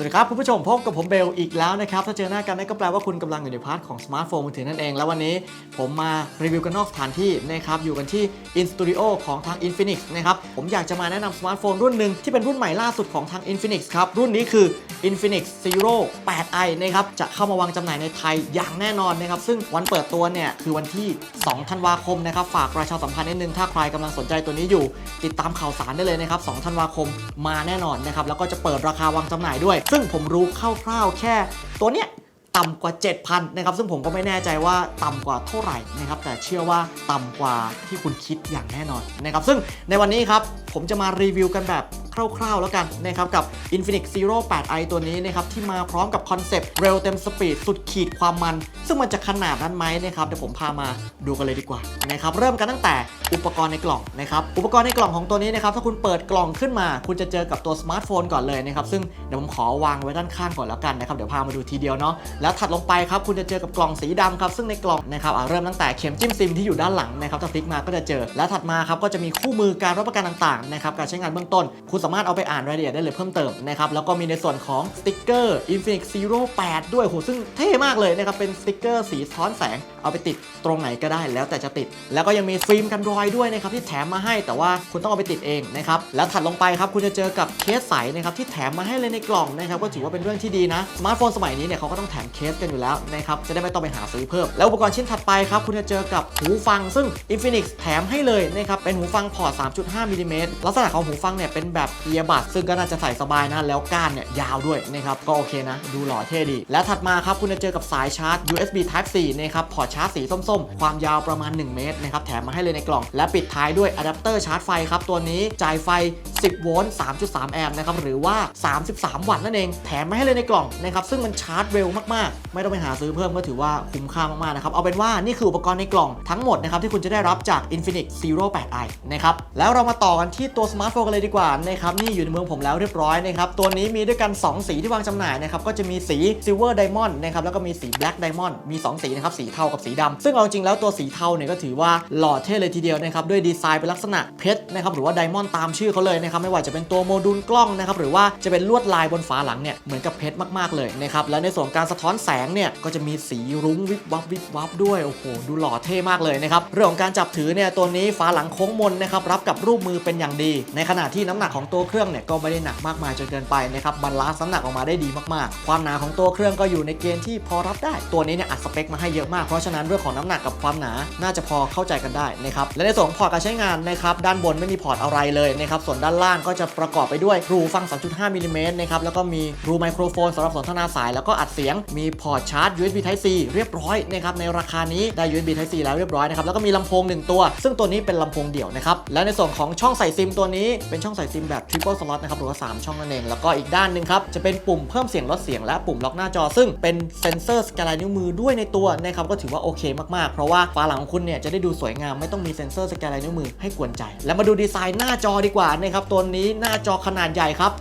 วัสดีครับคุณผู้ชมพบกับผมเบลอีกแล้วนะครับ ถ้าเจอหน้ากันนั่นก็แปลว่าคุณกำลังอยู่ในพาร์ทของสมาร์ทโฟนมือถือนั่นเอง แล้ววันนี้ผมมารีวิวกันนอกสถานที่นะครับ อยู่กันที่ In Studio ของทาง Infinix นะครับ ผมอยากจะมาแนะนำสมาร์ทโฟนรุ่นหนึ่งที่เป็นรุ่นใหม่ล่าสุดของทาง Infinix ครับ รุ่นนี้คือ Infinix Zero 8i นะครับ จะเข้ามาวางจำหน่ายในไทยอย่างแน่นอนนะครับ ซึ่งวันเปิดตัวเนี่ยคือวันที่ 2 ธันวาคมนะครับ ฝากประชาสัมพันธ์นิดนึง ถ้าใครกำลังสนใจตัวนี้อยู่ ติดตามข่าวสารได้เลยนะครับ 2 ธันวาคมมาแน่นอนนะครับ แล้วก็จะเปิดราคาวางจำหน่ายด้วยซึ่งผมรู้คร่าวๆแค่ตัวเนี้ยต่ำกว่า 7,000 นะครับ ซึ่งผมก็ไม่แน่ใจว่าต่ำกว่าเท่าไหร่นะครับ แต่เชื่อว่าต่ำกว่าที่คุณคิดอย่างแน่นอนนะครับ ซึ่งในวันนี้ครับ ผมจะมารีวิวกันแบบ คร่าวๆแล้วกันนะครับกับ Infinix Zero 8i ตัวนี้นะครับที่มาพร้อมกับคอนเซปต์เร็วเต็มสปีดสุดขีดความมัน ซึ่งมันจะขนาดนั้นไหมนะครับเดี๋ยวผมพามาดูกันเลยดีกว่านะครับเริ่มกันตั้งแต่อุปกรณ์ในกล่องนะครับอุปกรณ์ในกล่องของตัวนี้นะครับถ้าคุณเปิดกล่องขึ้นมา คุณจะเจอกับตัวสมาร์ทโฟนก่อนเลยนะครับซึ่งเดี๋ยวผมขอวางไว้ด้านข้างก่อนแล้วกันนะครับเดี๋ยวพามาดูทีเดียวเนาะแล้วถัดลงไปครับคุณจะเจอกับกล่องสีดำครับซึ่งในกล่องนะครับอะเริ่มตั้งแต่เข็มจิ้มซิมที่อยู่ด้านหลังนะครับถ้าพลิกมาก็จะเจอ แล้วถัดมาครับก็จะมีคู่มือการรับประกันต่างๆนะครับการใช้งานเบื้องต้นคุณสามารถเอาไปอ่านรายละเอียดได้เลยเพิ่มเติมนะครับแล้วก็มีในส่วนของสติกเกอร์ Infinix Zero 8 ด้วยโหซึ่งเท่มากเลยนะครับเป็นสติกเกอร์สีท้อนแสง เอาไปติดตรงไหนก็ได้แล้วแต่จะติด แล้วก็ยังมีฟิล์มกันรอยด้วยนะครับที่แถมมาให้แต่ว่าคุณต้องเอาไปติดเองนะครับแล้วถัดลงไปครับคุณจะเจอกับเคสใสนะครับที่แถมมาให้เลยในกล่องนะครับก็ถือว่าเป็นเรื่องที่ดีนะสมาร์ทโฟนสมัยนี้เนี่ยเขาก็ต้องแถมเคสกันอยู่แล้วนะครับจะได้ไม่ต้องไปหาซื้อเพิ่ม แล้วอุปกรณ์ชิ้นถัดไปครับคุณจะเจอกับหูฟังซึ่ง Infinix แถมให้เลยนะครับเป็นหูฟังพอร์ต 3.5มิลลิเมตรลักษณะของหูฟังเนี่ยเป็นแบบเอียบัดซึ่งก็น่าจะใส่สบายนะแล้วก้านเนี่ยยาวด้วยนะครับก็โอเคนะ ดูหล่อเท่ดี และถัดมาครับคุณจะเจอกับสายชาร์จ USB Type C นะครับพอร์ตชาร์จสีส้มๆ ความยาวประมาณ 1 เมตรนะครับแถมมาให้เลยในกล่อง และปิดท้ายด้วยอะแดปเตอร์ชาร์จไฟครับตัวนี้จ่ายไฟ 10 โวลต์ 3.3 แอมป์นะครับหรือว่า 33 วัตต์นั่นเอง แถมมาให้เลยในกล่องนะครับซึ่งมันชาร์จเร็วมากๆ ไม่ต้องไปหาซื้อเพิ่มก็ถือว่าคุ้มค่ามากๆนะครับเอาเป็นว่านี่คืออุปกรณ์ในกล่องทั้งหมดนะครับที่คุณจะได้รับจาก Infinix Zero 8i นะครับแล้วเรามาต่อกันที่ตัวสมาร์ทโฟนกันเลยดีกว่านะครับนี่อยู่ในมือผมแล้วเรียบร้อยนะครับตัวนี้มีด้วยกัน 2 สีที่วางจำหน่ายนะครับก็จะมีสี Silver Diamond นะครับแล้วก็มีสี Black Diamond มี 2 สีนะครับสีเทากับสีดำซึ่งเอาจริงแล้วตัวสีเทาเนี่ยก็ถือว่าหล่อเท่เลยทีเดียวนะครับด้วยดีไซน์เป็นลักษณะเพชรนะครับหรือว่าไดมอนด์ตามชื่อเขาเลยนะครับไม่ว่าจะเป็นตัวโมดูลกล้องนะครับหรือว่าจะเป็นลวดลายบนฝาหลังเนี่ยเหมือนกับเพชรมากๆเลยนะครับและในส่วนการสะท้อนแสงเนี่ยก็จะมีสีรุ้งวิบวับวิบวับด้วยโอ้โหดูหล่อเท่มากเลยนะครับเรื่องของการจับถือเนี่ยตัวนี้ฝาหลังโค้งมนนะครับรับกับรูปมือเป็นอย่างดี ในขณะที่น้ำหนักของตัวเครื่องเนี่ยก็ไม่ได้หนักมากมายจนเกินไปนะครับบรรลันซ์น้ำหนักออกมาได้ดีมากๆ ความหนาของตัวเครื่องก็อยู่ในเกณฑ์ที่พอรับได้ ตัวนี้เนี่ยอัดสเปคมาให้เยอะมาก เพราะฉะนั้นเรื่องของน้ำหนักกับความหนาน่าจะพอเข้าใจกันได้นะครับ และในส่วนของพอร์ตการใช้งานนะครับด้านบนไม่มีพอร์ตอะไรเลยนะครับส่วนด้านล่างก็จะประกอบไปด้วยรูฟัง 3.5มิลลิเมตรนะครับแล้วก็มีรูไมโครโฟนสำหรับสนทนาสาย แล้วก็อัดเสียงมีพอร์ตชาร์จ USB Type C เรียบร้อยนะครับในราคานี้ได้ USB Type C แล้วเรียบร้อยนะครับแล้วก็มีลำโพงหนึ่งตัว ซึ่งตัวนี้เป็นลำโพงเดี่ยวนะครับและในส่วนของช่องใส่ซิมตัวนี้เป็นช่องใส่ซิมแบบ Triple Slot นะครับหรือว่า 3 ช่องนั่นเอง แล้วก็อีกด้านหนึ่งครับ จะเป็นปุ่มเพิ่มเสียงลดเสียงและปุ่มล็อกหน้าจอ ซึ่งเป็นเซนเซอร์สแกนลายนิ้วมือด้วยในตัวนะครับก็ถือว่าโอเคมากๆ เพราะว่าฝาหลังของคุณเนี่ยจะได้ดูสวยงามไม่ต้องมีเซ็นเซอร์สแกนลายนิ้วมือให้กวนใจ แล้วมาดูดีไซน์หน้าจอดีกว่านะครับตัวนี้หน้าจอขนาดใหญ่ครับ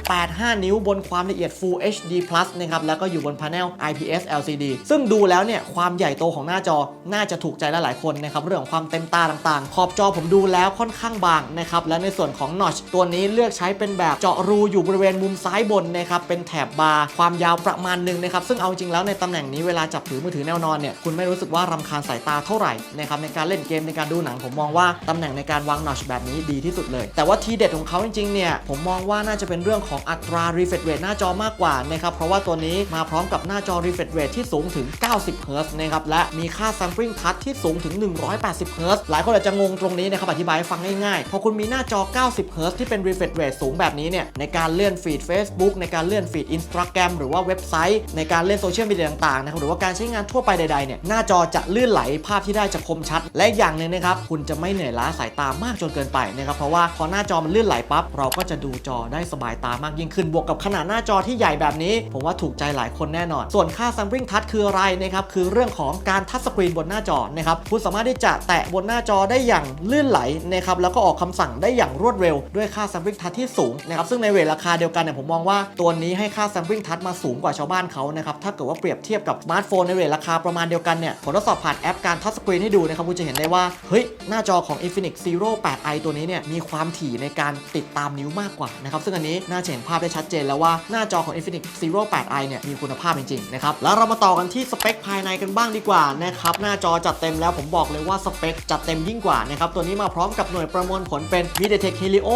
6.85 นิ้วบนความละเอียด Full HD Plus นะครับแล้วก็อยู่บนพาเนล IPS LCD ซึ่งดูแล้วเนี่ยความใหญ่โตของหน้าจอน่าจะถูกใจหลายๆคนนะครับเรื่องของความเต็มตาต่างๆ ขอบจอผมดูแล้วค่อนข้างบางนะครับและในส่วนของ notch ตัวนี้เลือกใช้เป็นแบบเจาะรูอยู่บริเวณมุมซ้ายบนนะครับเป็นแถบบาร์ความยาวประมาณหนึ่งนะครับซึ่งเอาจริงแล้วในตำแหน่งนี้เวลาจับถือมือถือแนวนอนเนี่ยคุณไม่รู้สึกว่ารำคาญสายตาเท่าไหร่นะครับในการเล่นเกมในการดูหนังผมมองว่าตำแหน่งในการวาง notch แบบนี้ดีที่สุดเลย แต่ว่าทีเด็ดของเขาจริงๆเนี่ยผมมองว่าน่าจะเป็นเรื่องของอัตรา refresh rate หน้าจอมากกว่านะครับเพราะว่าตัวนี้มาพร้อมกับหน้าจอ refresh rate ที่สูงถึง 90 Hz นะครับและมีค่า sampling touch ที่สูงถึง 180 Hz หลายคนอาจจะงงตรงนี้นะครับอธิบายให้ฟังง่ายๆพอคุณมีหน้าจอ 90 Hz ที่เป็น refresh rate สูงแบบนี้เนี่ยในการเลื่อนฟีด Facebook ในการเลื่อนฟีด Instagram หรือว่าเว็บไซต์ ในการเล่นโซเชียลมีเดียต่างๆนะครับหรือว่าการใช้งานทั่วไปใดๆเนี่ยหน้าจอจะลื่นไหลภาพที่ได้จะคมชัด และอย่างหนึ่งนะครับคุณจะไม่เหนื่อยล้าสายตามากจนเกินไปนะครับเพราะว่าพอหน้าจอมันลื่นไหลปั๊บเราก็จะดูจอได้สบายตามากยิ่งขึ้นบวกกับขนาดหน้าจอที่ใหญ่แบบนี้ ผมว่าถูกใจหลายคนแน่นอน ส่วนค่า sampling touch คืออะไรนะครับคือเรื่องของการทัชสกรีนบนหน้าจอนะครับคุณสามารถที่จะแตะบนหน้าจอได้อย่างลื่นไหลนะครับแล้วก็ออกคำสั่งได้อย่างรวดเร็วด้วยค่า sampling touch ที่สูงนะครับซึ่งในเวทราคาเดียวกันเนี่ยผมมองว่าตัวนี้ให้ค่า sampling touch มาสูงกว่าชาวบ้านเขานะครับถ้าเกิดว่าเปรียบเทียบกับสมาร์ทโฟนในเวทราคาประมาณเดียวกันเนี่ยผมทดสอบผ่านแอปการทัชสกรีนให้ดูนะครับคุณจะเห็นได้ว่าเฮ้ยหน้าจอของ Infinix Zero 8i ตัวนี้เนี่ยมีความถี่ในการติดตามนิ้วมากกว่านะครับซึ่งอันนี้น่าจะเห็นภาพได้ชัดเจนแล้วว่าหน้าจอของ Infinix Zero 8i เนี่ยมีคุณภาพจริงๆนะครับแล้วเรามาต่อกันที่สเปคภายในกันบ้างดีกว่านะครับหน้าจอจัดเต็มแล้วผมบอกเลยว่าสเปคจัดเต็มยิ่งกว่านะครับตัวนี้มาพร้อมกับหน่วยประมวลผลเป็น MediaTek Helio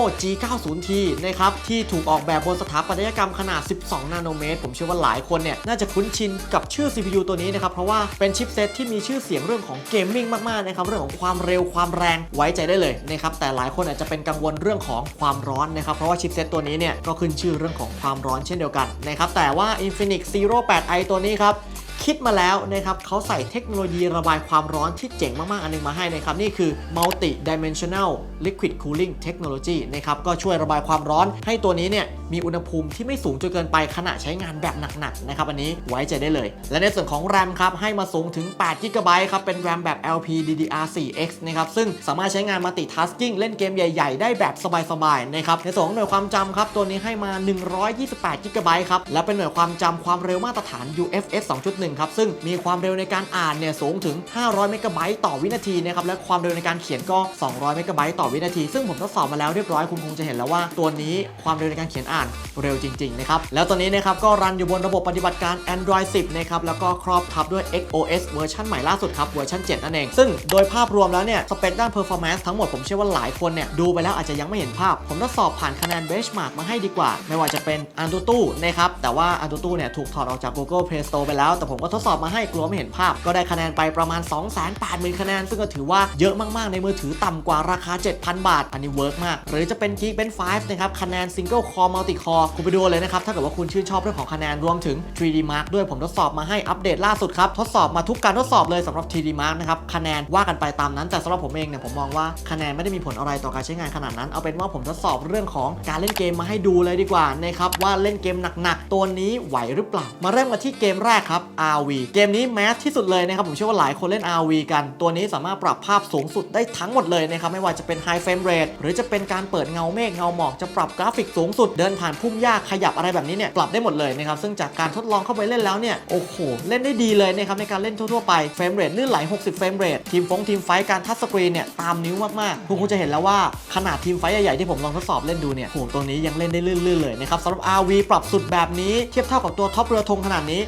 90T นะครับที่ถูกออกแบบบนสถาปัตยกรรมขนาด 12 นาโนเมตร ผมเชื่อว่าหลายคนเนี่ยน่าจะคุ้นชินกับชื่อ CPU ตัวนี้นะครับ เพราะว่าเป็นชิปเซตที่มีชื่อเสียงเรื่องของเกมมิ่งมากๆนะครับ เรื่องของความเร็วความแรงไว้ใจได้เลยนะครับ แต่หลายคนอาจจะเป็นกังวลเรื่องของความร้อนนะครับ เพราะว่าชิปเซตตัวนี้เนี่ยก็ขึ้นชื่อเรื่องของความร้อนเช่นเดียวกันนะครับแต่ว่า Infinix Zero 8i ตัวนี้ครับ คิดมาแล้วนะครับเขาใส่เทคโนโลยีระบายความร้อนที่เจ๋งมากๆ อันหนึงมาให้นะครับ นี่คือ multi dimensional liquid cooling technology นะครับก็ช่วยระบายความร้อนให้ตัวนี้เนี่ย มีอุณหภูมิที่ไม่สูงจนเกินไปขณะใช้งานแบบหนักๆนะครับอันนี้ไว้ใจได้เลย และในส่วนของ RAM ครับให้มาสูงถึง8 g b ครับเป็น RAM แบบ LPDDR4X นะครับซึ่งสามารถใช้งาน multitasking เล่นเกมใหญ่ๆ ได้แบบสบายๆนะครับในส่วนของหน่วยความจำครับตัวนี้ให้มา 128 g b ครับและเป็นหน่วยความจำความเร็วมาตรฐาน UFS 2.1 ครับซึ่งมีความเร็วในการอ่านเนี่ยสูงถึง 500 เมกะไบต์ต่อวินาทีนะครับและความเร็วในการเขียนก็ 200 เมกะไบต์ต่อวินาที ซึ่งผมทดสอบมาแล้วเรียบร้อยคุณคงจะเห็นแล้วว่าตัวนี้ความเร็วในการเขียนอ่านเร็วจริงๆนะครับแล้วตัวนี้นะครับก็รันอยู่บนระบบปฏิบัติการ Android 10 นะครับแล้วก็ครอบทับด้วย XOS เวอร์ชันใหม่ล่าสุดครับเวอร์ชัน7 นั่นเอง ซึ่งโดยภาพรวมแล้วเนี่ยสเปคด้าน performance ทั้งหมดผมเชื่อว่าหลายคนเนี่ยดูไปแล้วอาจจะยังไม่เห็นภาพ ผมทดสอบผ่านคะแนน benchmark มาให้ดีกว่า ไม่ว่าจะเป็น Antutu นะครับแต่ว่า Antutu เนี่ยถูกถอดออกจาก Google Play Store ไปแล้ว แต่ผมก็ทดสอบมาให้กลัวไม่เห็นภาพ ก็ได้คะแนนไปประมาณ 280,000คะแนน ซึ่งก็ถือว่าเยอะมากๆในมือถือต่ำกว่าราคา 7,000 บาท อันนี้เวิร์กมาก หรือจะเป็น Geekbench 5นะครับคะแนน Single Core Multi Core คุณไปดูเลยนะครับ ถ้าเกิดว่าคุณชื่นชอบเรื่องของคะแนนรวมถึง 3D Mark ด้วยผมทดสอบมาให้อัปเดตล่าสุดครับ ทดสอบมาทุกการทดสอบเลยสำหรับ 3D Mark นะครับคะแนนว่ากันไปตามนั้น แต่สำหรับผมเองเนี่ยผมมองว่าคะแนนไม่ได้มีผลอะไรต่อการใช้งานขนาดนั้น เอาเป็นว่าผมทดสอบเรื่องของการเล่นเกมมาให้ดูเลยดีกว่านะครับว่าเล่นเกมหนักๆตัวนี้ไหวหรือเปล่า มาเริ่มกันที่เกมแรกครับ RV เกมนี้แมสที่สุดเลยนะครับผมเชื่อว่าหลายคนเล่น RV กัน ตัวนี้สามารถปรับภาพสูงสุดได้ทั้งหมดเลยนะครับไม่ว่าจะเป็น High Frame Rate หรือจะเป็นการเปิดเงาเมฆเงาหมอกจะปรับกราฟิกสูงสุดเดินผ่านพุ่มหญ้าขยับอะไรแบบนี้เนี่ยปรับได้หมดเลยนะครับซึ่งจากการทดลองเข้าไปเล่นแล้วเนี่ยโอ้โหเล่นได้ดีเลยนะครับในการเล่นทั่วๆไปเฟรมเรทลื่นไหล 60 เฟรมเรททีมฟงทีมไฟท์การทัชสกรีนเนี่ยตามนิ้วมากๆคุณคงจะเห็นแล้วว่าขนาดทีมไฟท์ใหญ่ๆที่ผมลองทดสอบเล่นดูเนี่ยโหตัวนี้ยังเล่นได้ลื่นๆเลยนะครับสำหรับ RV ปรับสุดแบบนี้เทียบเท่ากับตัวท็อปเรือธงขนาดนี้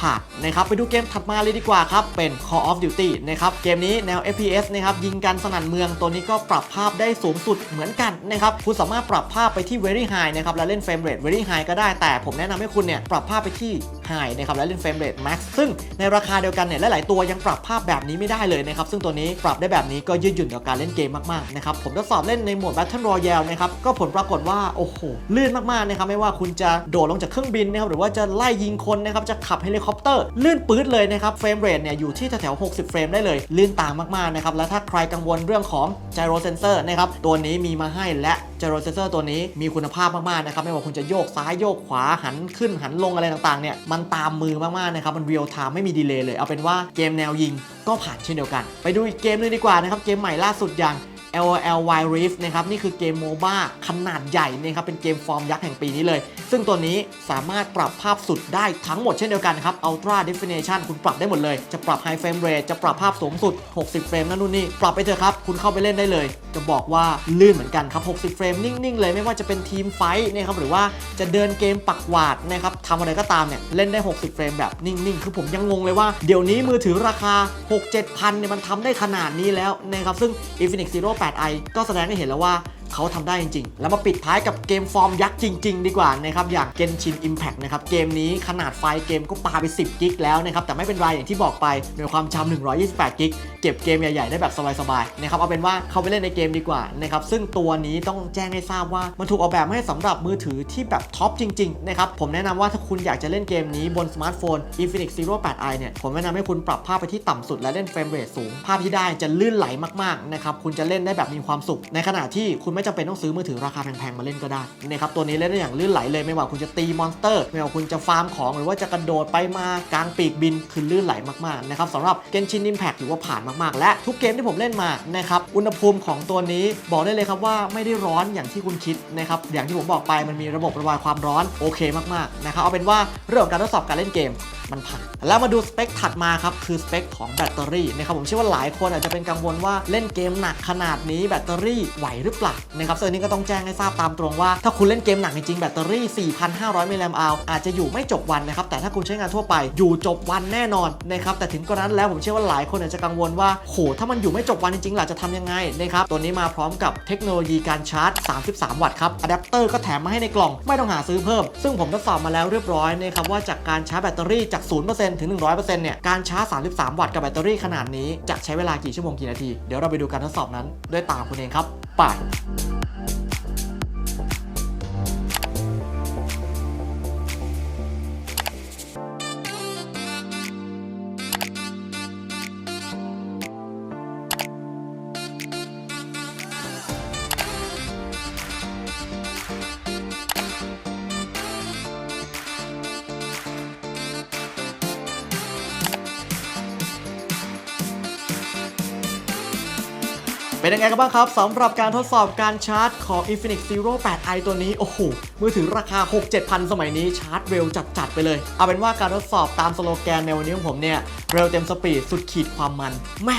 ผ่านนะครับไปดูเกมถัดมาเลยดีกว่าครับ เป็น Call of Duty นะครับเกมนี้แนว FPS นะครับยิงกันสนั่นเมืองตัวนี้ก็ปรับภาพได้สูงสุดเหมือนกันนะครับคุณสามารถปรับภาพไปที่ Very High นะครับแล้วเล่น Frame Rate Very High ก็ได้แต่ผมแนะนำให้คุณเนี่ยปรับภาพไปที่ High นะครับแล้วเล่น Frame Rate Max ซึ่งในราคาเดียวกันเนี่ยหลายๆตัวยังปรับภาพแบบนี้ไม่ได้เลยนะครับซึ่งตัวนี้ปรับได้แบบนี้ก็ยืดหยุ่นกับการเล่นเกมมากๆนะครับผมทดสอบเล่นในโหมด Battle Royale นะครับก็ผลปรากฏว่าโอ้โหลื่นมากๆนะครับไม่ว่าคุณจะโดดลงจากเครื่องบินนะครับหรือว่าจะไล่ยิงคนนะครับจะขับเฮลิคอปเตอร์ลื่นปื๊ดเลยนะครับเฟรมเรทเนี่ยอยู่ที่แถวๆ60 เฟรมได้เลยลื่นตามมากๆนะครับแล้วถ้าใครกังวลเรื่องของ gyro sensor นะครับตัวนี้มีมาให้และ gyro sensor ตัวนี้มีคุณภาพมากๆนะครับไม่ว่าคุณจะโยกซ้ายโยกขวาหันขึ้นหันลงอะไรต่างๆเนี่ยมันตามมือมากๆนะครับมัน real time ไม่มีดีเลย์เลย เอาเป็นว่าเกมแนวยิงก็ผ่านเช่นเดียวกัน ไปดูอีกเกมหนึงดีกว่านะครับเกมใหม่ล่าสุดอย่าง LOL Wild Rift นะครับนี่คือเกมโมบ้าขนาดใหญ่นะครับเป็นเกมฟอร์มยักษ์แห่งปีนี้เลย ซึ่งตัวนี้สามารถปรับภาพสุดได้ทั้งหมดเช่นเดียวกันครับ Ultra Definition คุณปรับได้หมดเลย จะปรับ High Frame Rate จะปรับภาพสูงสุด 60 เฟรมนั่นนู่นนี่ ปรับไปเถอะครับ คุณเข้าไปเล่นได้เลย จะบอกว่าลื่นเหมือนกันครับ 60 เฟรมนิ่ง ๆ เลยไม่ว่าจะเป็นทีมไฟท์นะครับหรือว่าจะเดินเกมปักหวาดนะครับทำอะไรก็ตามเนี่ยเล่นได้ 60 เฟรมแบบนิ่ง ๆ คือผมยังงงเลยว่าเดี๋ยวนี้มือถือราคา 6-7พันเนี่ยมันทำได้ขนาดนี้แล้วนะครับซึ่ง Infinix Zero 8i ก็แสดงให้เห็นแล้วว่า เขาทำได้จริงๆ แล้วมาปิดท้ายกับเกมฟอร์มยักษ์จริง ๆ ดีกว่านะครับอย่าง Genshin Impact นะครับเกมนี้ขนาดไฟล์เกมก็ปาไป 10 กิกแล้วนะครับแต่ไม่เป็นไรอย่างที่บอกไปโดยความจำ128 กิกเก็บเกมใหญ่ๆ ได้แบบสบายๆนะครับเอาเป็นว่าเข้าไปเล่นในเกมดีกว่านะครับซึ่งตัวนี้ต้องแจ้งให้ทราบว่ามันถูกออกแบบมาให้สำหรับมือถือที่แบบท็อปจริงๆนะครับผมแนะนำว่าถ้าคุณอยากจะเล่นเกมนี้บนสมาร์ทโฟน Infinix Zero 8i เนี่ยผมแนะนำให้คุณปรับภาพไปที่ต่ำสุดและเล่นเฟรมเรทสูง ภาพที่ได้จะลื่นไหลมากๆนะครับคุณจะเล่นได้แบบมีความสุข ในขณะที่คุณไม่จำเป็นต้องซื้อมือถือราคาแพงๆมาเล่นก็ได้นะครับตัวนี้เล่นได้อย่างลื่นไหลเลยไม่ว่าคุณจะตีมอนสเตอร์ ไม่ว่าคุณจะฟาร์มของหรือว่าจะกระโดดไปมากลางปีกบินคือลื่นไหลมากๆนะครับสำหรับ Genshin Impact ถือว่าผ่านมากๆ และทุกเกมที่ผมเล่นมานะครับอุณหภูมิของตัวนี้บอกได้เลยครับว่าไม่ได้ร้อนอย่างที่คุณคิดนะครับอย่างที่ผมบอกไปมันมีระบบระบายความร้อนโอเคมากๆนะครับเอาเป็นว่าเรื่องการทดสอบการเล่นเกม มันผ่านแล้วมาดูสเปคถัดมาครับคือสเปคของแบตเตอรี่นะครับผมเชื่อว่าหลายคนอาจจะเป็นกังวลว่าเล่นเกมหนักขนาดนี้แบตเตอรี่ไหวหรือเปล่านะครับซึ่งอันนี้ก็ต้องแจ้งให้ทราบตามตรงว่า ถ้าคุณเล่นเกมหนักจริงๆแบตเตอรี่ 4,500มิลลิแอมป์อาจจะอยู่ไม่จบวันนะครับแต่ถ้าคุณใช้งานทั่วไปอยู่จบวันแน่นอนนะครับแต่ถึงกระนั้นแล้วผมเชื่อว่าหลายคนอาจจะกังวลว่าโหถ้ามันอยู่ไม่จบวันจริงๆล่ะจะทำยังไงนะครับตัวนี้มาพร้อมกับเทคโนโลยีการชาร์จ 33 วัตต์ครับอะแดปเตอร์ก็แถมมาให้ในกล่องไม่ต้องหาซื้อเพิ่ม ซึ่งผมทดสอบมาแล้วเรียบร้อยนะครับว่าจากการชาร์จแบตเตอรี่จาก 0%ถึง 100%เนี่ย การชาร์จ 33 วัตต์กับแบตเตอรี่ขนาดนี้จะใช้เวลากี่ชั่วโมงกี่นาที เดี๋ยวเราไปดูการทดสอบนั้นด้วยตาคุณเองครับ ไป เป็นยังไงกันบ้างครับสำหรับการทดสอบการชาร์จของ Infinix Zero 8i ตัวนี้ โอ้โห มือถือราคา 6-7,000 สมัยนี้ชาร์จเร็วจัด ๆ ไปเลย เอาเป็นว่าการทดสอบตามสโลแกนในวันนี้ของผมเนี่ย เร็วเต็มสปีดสุดขีดความมันแม่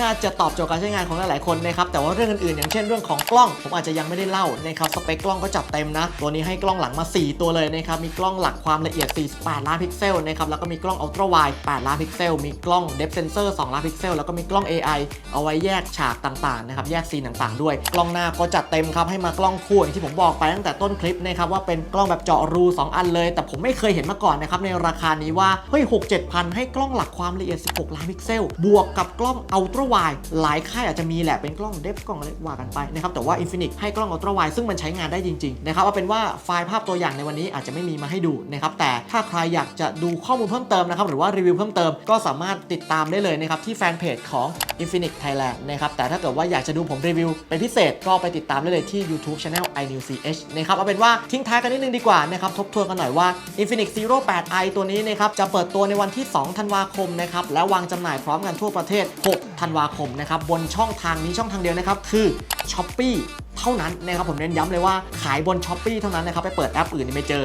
น่าจะตอบโจทย์การใช้งานของหลายๆคนนะครับแต่ว่าเรื่องอื่นๆ อย่างเช่นเรื่องของกล้อง ผมอาจจะยังไม่ได้เล่านะครับสเปคกล้องก็จัดเต็มนะ ตัวนี้ให้กล้องหลังมา 4 ตัวเลยนะครับมีกล้องหลักความละเอียด 48 ล้านพิกเซลนะครับแล้วก็มีกล้องอัลตร้าไวด์8ล้านพิกเซลมีกล้องเดฟเซนเซอร์2ล้านพิกเซลแล้วก็มีกล้อง AI เอาไว้แยกฉากต่างๆนะครับแยกซีนต่างๆ ด้วย กล้องหน้าก็จัดเต็มครับให้มากล้องคู่อย่างที่ผมบอกไปตั้งแต่ต้นคลิปนะครับว่าเป็นกล้องแบบเจาะรู 2 อันเลย แต่ผมไม่เคยเห็นมาก่อนนะครับในราคานี้ว่าเฮ้ย6 7พันให้กล้องหลักความละเอียด 16 ล้านพิกเซล บวกกับกล้องอัลตร้าไวหลายค่ายอาจจะมีแหละเป็นกล้องเดฟกล้องอะไรว่ากันไปนะครับแต่ว่า Infinix ให้กล้องอัลตร้าไวซึ่งมันใช้งานได้จริงๆนะครับเอาเป็นว่าไฟล์ภาพตัวอย่างในวันนี้อาจจะไม่มีมาให้ดูนะครับแต่ถ้าใครอยากจะดูข้อมูลเพิ่มเติมนะครับหรือว่ารีวิวเพิ่มเติมก็สามารถติดตามได้เลยนะครับที่แฟนเพจของ Infinix Thailand นะครับแต่ถ้าเกิดว่าอยากจะดูผมรีวิวเป็นพิเศษก็ไปติดตามได้เลยที่ YouTube Channel iNewCH นะครับเอาเป็นว่าทิ้งท้ายกันนิดนึงดีกว่านะครับทบทวนกันหน่อยว่า Infinix Zero 8i ตัวนี้นะครับจะเปิดตัวในวันที่ 2 ธันวาคมนะครับและวางจำหน่ายพร้อมกันทั่วประเทศ 6 ธันวาคมนะครับบนช่องทางนี้ช่องทางเดียวนะครับคือ Shopee เท่านั้นนะครับผมเน้นย้ำเลยว่าขายบน s h อ p e e เท่านั้นนะครับไปเปิดแอปอื่นนี่ไม่เจอ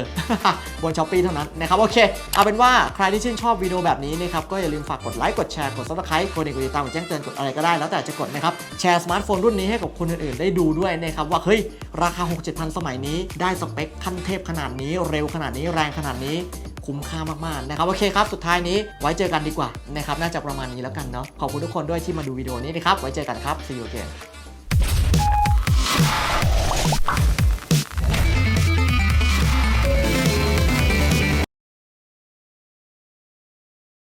บน s h อ p e e เท่านั้นนะครับโอเค เอาเป็นว่าใครที่ชื่นชอบวิดีโอแบบนี้นะครับก็อย่าลืมฝากกดไลค์กดแชร์กด subscribe กดติดตามกดแจ้งเตือนกดอะไรก็ได้แล้วแต่จะกดนะครับแชร์สมาร์ทโฟนรุ่นนี้ให้กับคนอื่นๆได้ดูด้วยนะครับว่าเฮ้ยราคา 6 7 0 0สมัยนี้ได้สเปคขั้นเทพขนาดนี้เร็วขนาดนี้แรงขนาดนี้ คุ้มค่ามากๆนะครับโอเคครับสุดท้ายนี้ไว้เจอกันดีกว่านะครับน่าจะประมาณนี้แล้วกันเนาะขอบคุณทุกคนด้วยที่มาดูวิดีโอนี้นะครับไว้เจอกันครับ see you again